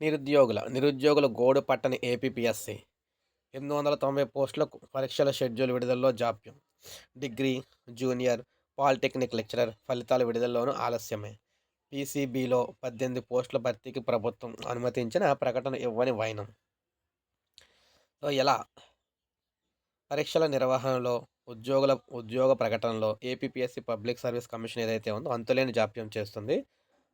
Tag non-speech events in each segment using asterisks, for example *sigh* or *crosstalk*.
నిరుద్యోగుల నిరుద్యోగుల గోడు పట్టని ఏపీపీఎస్సీ ఎనిమిది వందల తొంభై పోస్టులకు పరీక్షల షెడ్యూల్ విడుదలలో జాప్యం. డిగ్రీ జూనియర్ పాలిటెక్నిక్ లెక్చరర్ ఫలితాల విడుదలలోనూ ఆలస్యమే. పీసీబీలో పద్దెనిమిది పోస్టుల భర్తీకి ప్రభుత్వం అనుమతించిన ప్రకటన ఇవ్వని వైనం. సో ఎలా? పరీక్షల నిర్వహణలో ఉద్యోగుల ఉద్యోగ ప్రకటనలో ఏపీపీఎస్సీ పబ్లిక్ సర్వీస్ కమిషన్ ఏదైతే ఉందో అంతులేని జాప్యం చేస్తుంది.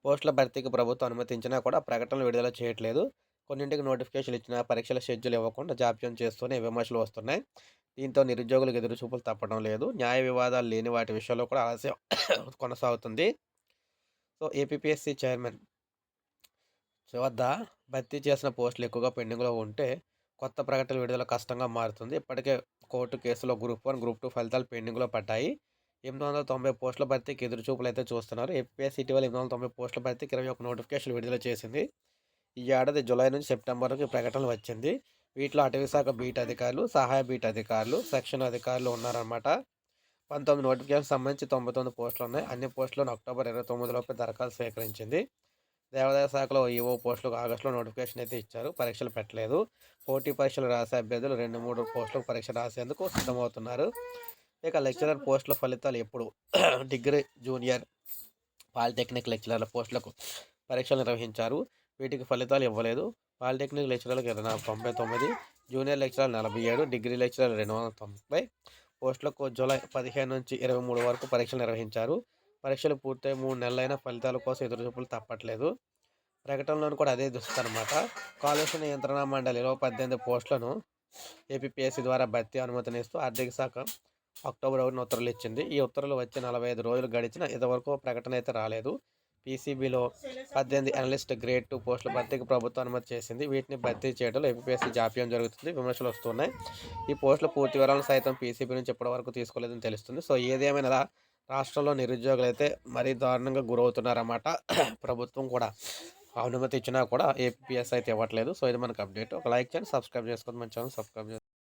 పోస్టుల భర్తీకి ప్రభుత్వం అనుమతించినా కూడా ప్రకటనలు విడుదల చేయట్లేదు. కొన్నింటికి నోటిఫికేషన్ ఇచ్చినా పరీక్షల షెడ్యూల్ ఇవ్వకుండా జాప్యం చేస్తూనే విమర్శలు వస్తున్నాయి. దీంతో నిరుద్యోగులకు ఎదురుచూపులు తప్పడం లేదు. న్యాయ వివాదాలు లేని వాటి విషయంలో కూడా ఆలస్యం *coughs* కొనసాగుతుంది. సో ఏపీపీఎస్సీ చైర్మన్ వద్ద భర్తీ చేసిన పోస్టులు ఎక్కువగా పెండింగ్లో ఉంటే కొత్త ప్రకటనలు విడుదల కష్టంగా మారుతుంది. ఇప్పటికే కోర్టు కేసులో గ్రూప్ వన్ గ్రూప్ టూ ఫలితాలు పెండింగ్లో పడ్డాయి. ఎనిమిది వందల తొంభై పోస్టుల భర్తీకి ఎదురు చూపులు అయితే చూస్తున్నారు. ఏపీఎస్ ఇటీవల ఎనిమిది వందల తొంభై పోస్టుల భర్తీకి ఇరవై ఒక నోటిఫికేషన్ విడుదల చేసింది. ఈ ఏడాది జూలై నుంచి సెప్టెంబర్ వరకు ప్రకటనలు వచ్చింది. వీటిలో అటవీ శాఖ బీట్ అధికారులు సహాయ బీట్ అధికారులు సెక్షన్ అధికారులు ఉన్నారన్నమాట. పంతొమ్మిది నోటిఫికేషన్ సంబంధించి తొంభై తొమ్మిది పోస్టులు ఉన్నాయి. అన్ని పోస్టులను అక్టోబర్ ఇరవై తొమ్మిదిలోపు దరఖాస్తు స్వీకరించింది. దేవాదాయ శాఖలో ఈవో పోస్టులకు ఆగస్టులో నోటిఫికేషన్ అయితే ఇచ్చారు. పరీక్షలు పెట్టలేదు. పోటీ పరీక్షలు రాసే అభ్యర్థులు రెండు మూడు పోస్టులకు పరీక్ష రాసేందుకు సిద్ధమవుతున్నారు. ఇక లెక్చరర్ పోస్టుల ఫలితాలు ఎప్పుడు? డిగ్రీ జూనియర్ పాలిటెక్నిక్ లెక్చరర్ల పోస్టులకు పరీక్షలు నిర్వహించారు. వీటికి ఫలితాలు ఇవ్వలేదు. పాలిటెక్నిక్ లెక్చరర్లకు ఇరవై తొంభై తొమ్మిది జూనియర్ లెక్చరర్ నలభై ఏడు డిగ్రీ లెక్చరర్ రెండు వందల తొంభై. పోస్టులకు జూలై పదిహేను నుంచి ఇరవై మూడు వరకు పరీక్షలు నిర్వహించారు. పరీక్షలు పూర్తయి మూడు నెలలైన ఫలితాల కోసం ఎదురుచూపులు తప్పట్లేదు. ప్రకటనలోనూ కూడా అదే అనమాట కాలుష్య నియంత్రణ మండలిలో పద్దెనిమిది పోస్టులను ఏపీఎస్సీ ద్వారా భర్తీ అనుమతినిస్తూ ఆర్థిక శాఖ అక్టోబర్ ఒకటిన ఉత్తర్వులు ఇచ్చింది. ఈ ఉత్తర్వులు వచ్చి నలభై ఐదు రోజులు గడిచిన ఇంతవరకు ప్రకటన అయితే రాలేదు. పీసీబీలో పద్దెనిమిది అనలిస్ట్ గ్రేడ్ టూ పోస్టుల భర్తీకి ప్రభుత్వం అనుమతి చేసింది. వీటిని భర్తీ చేయడంలో ఏపీఎస్సీ జాప్యం జరుగుతుంది. విమర్శలు వస్తున్నాయి. ఈ పోస్టుల పూర్తి వివరాలను సైతం పీసీబీ నుంచి ఇప్పటి వరకు తీసుకోలేదని తెలుస్తుంది. సో ఏదేమైనా రాష్ట్రంలో నిరుద్యోగులు అయితే మరీ దారుణంగా గురవుతున్నారన్నమాట. ప్రభుత్వం కూడా అనుమతి ఇచ్చినా కూడా ఏపీఎస్ అయితే ఇవ్వట్లేదు. సో ఇది మనకు అప్డేట్. ఒక లైక్ చేయండి సబ్స్క్రైబ్ చేసుకోండి. మన ఛానల్ సబ్స్క్రైబ్ చేసుకోండి